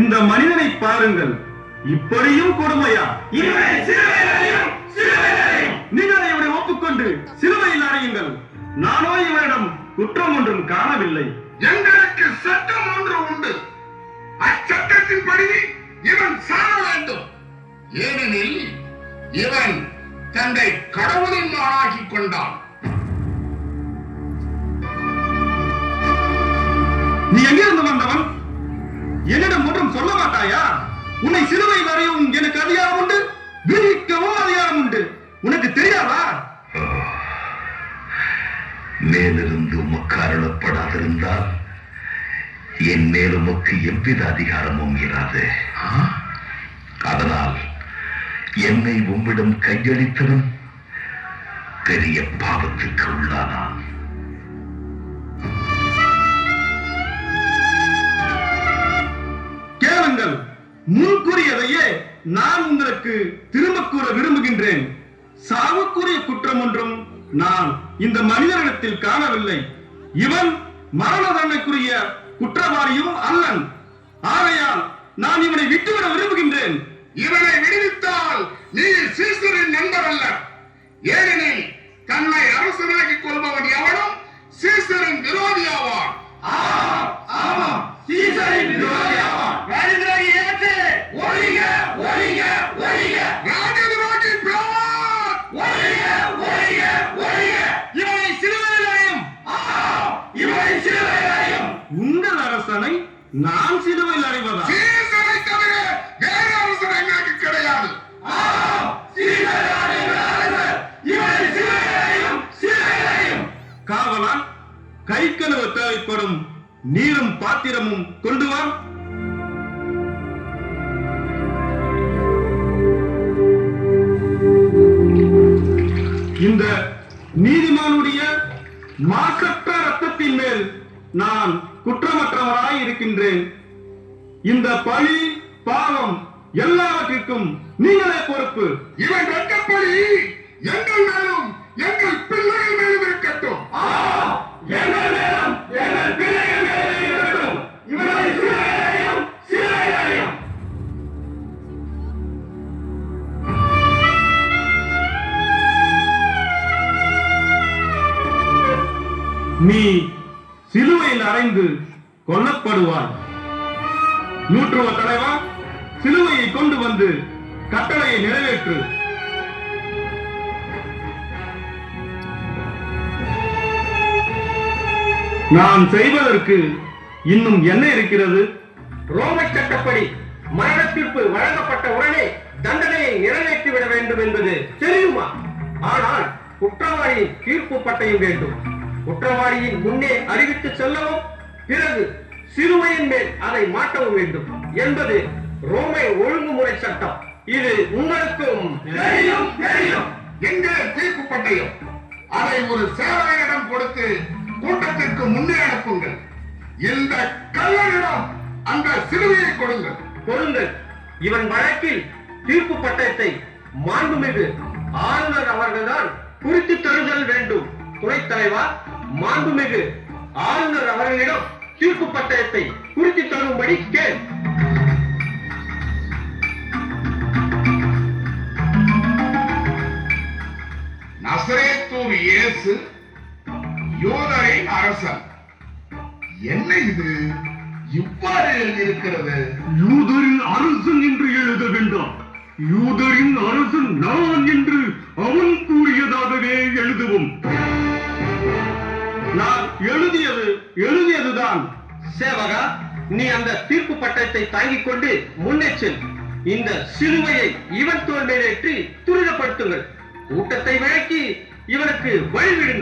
இந்த மனிதனை பாருங்கள். இப்படியும் கொடுமையா? நீங்கள் இவரை ஒப்புக்கொண்டு சிலுவையில் அறையுங்கள் நானோ இவரிடம் குற்றம் ஒன்றும் காணவில்லை. எங்களுக்கு சட்டம் ஒன்று உண்டு. அச்சட்டத்தின்படி இவன் சாக வேண்டும். ஏனெனில் இவன் தன்னை கடவுளின் ஆளாக்கிக் கொண்டான். நீ எங்கிருந்து வந்தவன்? என்னிடம் ஒன்றும் சொல்ல மாட்டாயா? உன்னை சிலுவையில் அறையவும் எனக்கு அதிகாரம் உண்டு விதிக்கவும் அதிகாரம் உண்டு. உனக்கு தெரியாதா? மேலிருந்து உமக்கு அருளப்படாதிருந்தால் என் மேல் உமக்கு எவ்வித அதிகாரமும் இராது. அதனால் என்னை உம்மிடம் கையளித்தவன் பெரிய பாவத்திற்கு உள்ளானான். முன் கூறியதையே நான் உங்களுக்கு திரும்ப கூற விரும்புகின்றேன். சாவுக்குரிய குற்றம் ஒன்றும் நான் இந்த மனிதனிடத்தில் காணவில்லை. இவன் மரண தண்டனைக்குரிய குற்றவாளியும் அல்லன். ஆகையால் நான் இவனை விட்டுவிட விரும்புகின்றேன். இவனை விடுவித்தால் நீ சீசரின் நண்பர் அல்ல ஏனெனில் நான் சிலுவையில் அறைவதா சீசரை தவிர வேறு அரசன் எங்களுக்கு கிடையாது. காவலா கை கழுவ தேவைப்படும் நீரும் பாத்திரமும் கொண்டு வா. இந்த நீதிமானுடைய மாசற்ற ரத்தத்தின் மேல் நான் குற்றமற்றவராய் இருக்கின்றேன். இந்த பழி பாவம் எல்லாவற்றிற்கும் நீங்களே பொறுப்பு. இவன் வெட்டப்படி எங்கள் மேலும் எங்கள் பிள்ளைகள் மேலும் இருக்கட்டும். எங்கள் மேலும் எங்கள் பிள்ளைகள் மேலும் இருக்கட்டும். இவரை சிலுவையிலையும் சிலுவையிலையும். நீ சிலுவையில் அறைந்து கொல்லப்படுவார். நூற்றுவ தலைவா சிலுவையை கொண்டு வந்து கட்டளையை நிறைவேற்று. நான் செய்வதற்கு இன்னும் என்ன இருக்கிறது? ரோம சட்டப்படி மரண தீர்ப்பு வழங்கப்பட்ட உடனே தண்டனையை நிறைவேற்றிவிட வேண்டும் என்பது தெரியுமா? ஆனால் குற்றவாளியின் தீர்ப்பு பட்டையும் வேண்டும். குற்றவாளியின் முன்னே அறிவித்து செல்லவும் பிறகு சிறுவையின் மேல் அதை மாட்டவும் வேண்டும் என்பது ரோமை ஒழுங்குமுறை சட்டம். இது உங்களுக்கும் தெரியும் தெரியும். எங்கே தீர்ப்பு பட்டயம் அதை ஒரு சேவகனிடம் கொடுத்து கூட்டத்திற்கு முன்னே அனுப்புங்கள். இந்த கல்லனிடம் அந்த சிறுவையை கொடுங்கள். கொடுங்கள் இவன் வழக்கில் தீர்ப்பு பட்டயத்தை மாண்புமிகு ஆளுநர் அவர்கள்தான் குறித்து தருதல் வேண்டும். துணைத் தலைவர் மாண்புமிகு ஆளுநர் அவர்களிடம் தீர்ப்பு பட்டயத்தை குறித்து தரும்படி கேள். நசரேத்தூர் இயேசு யோதரின் அரசன் என்ன இது? இவ்வாறு எழுதியிருக்கிறது. யூதரின் அரசன் என்று எழுத வேண்டாம். யூதரின் அரசன் நான் என்று அவன் கூறியதாகவே எழுதுவோம். எழுதியதுதான் சேவகா நீ அந்த தீர்ப்பு பட்டத்தை தாங்கிக் கொண்டு முன்னே செல். இந்த சிலுவையை இவன் தோல் மேலேற்றி துரிதப்படுத்துங்கள். கூட்டத்தை விளக்கி இவனுக்கு வழிவிடுங்கள்.